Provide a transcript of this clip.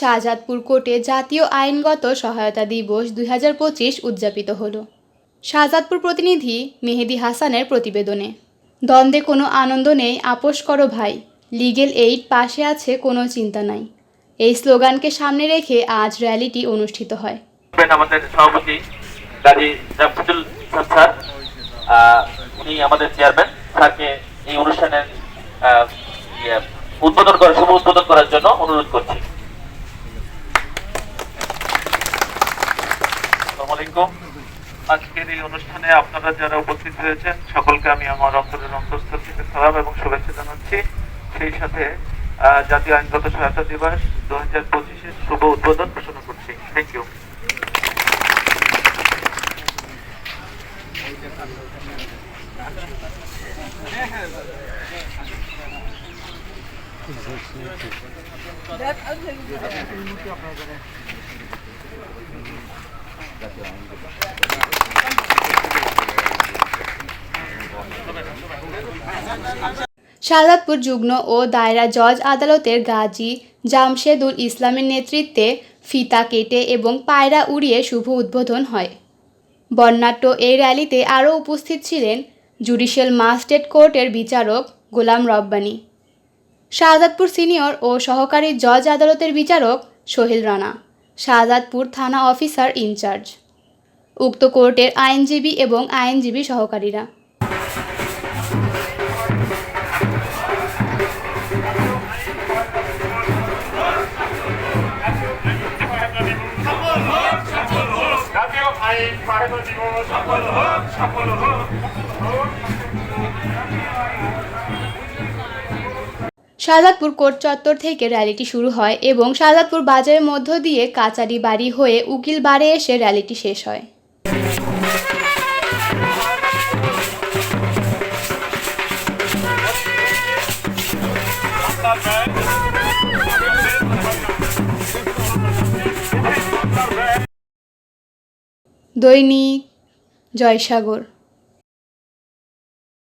শাহজাদপুর কোর্টে জাতীয় আইনগত সহায়তা দিবস দুই হাজার পঁচিশ উদযাপিত হলো। শাহজাদপুর প্রতিনিধি মেহেদি হাসানের প্রতিবেদনে, দ্বন্দ্বে কোনো আনন্দ নেই, আপোষ করো ভাই। লিগেল এইড পাশে আছে, কোনো চিন্তা নাই। এই স্লোগানকে সামনে রেখে আজ র্যালিটি অনুষ্ঠিত হয়। আমাদের সভাপতি স্যার উনি আমাদের চেয়ারম্যান স্যারকে এই অনুষ্ঠানের উদ্বোধন করার শুভ উদ্বোধন করার জন্য অনুরোধ করছি। আসসালামু আজকের এই অনুষ্ঠানে আপনারা যারা উপস্থিত হয়েছেন সকলকে আমি আমার অন্তরের অন্তঃস্থল থেকে সালাম এবং শুভেচ্ছা জানাচ্ছি। সেই সাথে জাতীয় আইনগত সহায়তা দিবস দু হাজার পঁচিশের শুভ উদ্বোধন ঘোষণা করছি। থ্যাংক ইউ শাহজাদপুর যুগ্ম ও দায়রা জজ আদালতের গাজী জামশেদুল ইসলামের নেতৃত্বে ফিতা কেটে এবং পায়রা উড়িয়ে শুভ উদ্বোধন হয়। বর্ণাঢ্য এই র্যালিতে আরও উপস্থিত ছিলেন জুডিশিয়াল মাস্টেট কোর্টের বিচারক গোলাম রব্বানী, শাহজাদপুর সিনিয়র ও সহকারী জজ আদালতের বিচারক সোহেল রানা। শাহজাদপুর থানা অফিসার ইনচার্জ। উক্ত কোর্টের আইনজীবী এবং আইনজীবী সহকারীরা। হোক হোক। শাহজাদপুর কোর্ট চত্বর থেকে র্যালিটি শুরু হয় এবং শাহজাদপুর বাজারের মধ্য দিয়ে কাচারি বাড়ি হয়ে উকিল বাড়ে এসে র্যালিটি শেষ হয়। দৈনিক জয়সাগর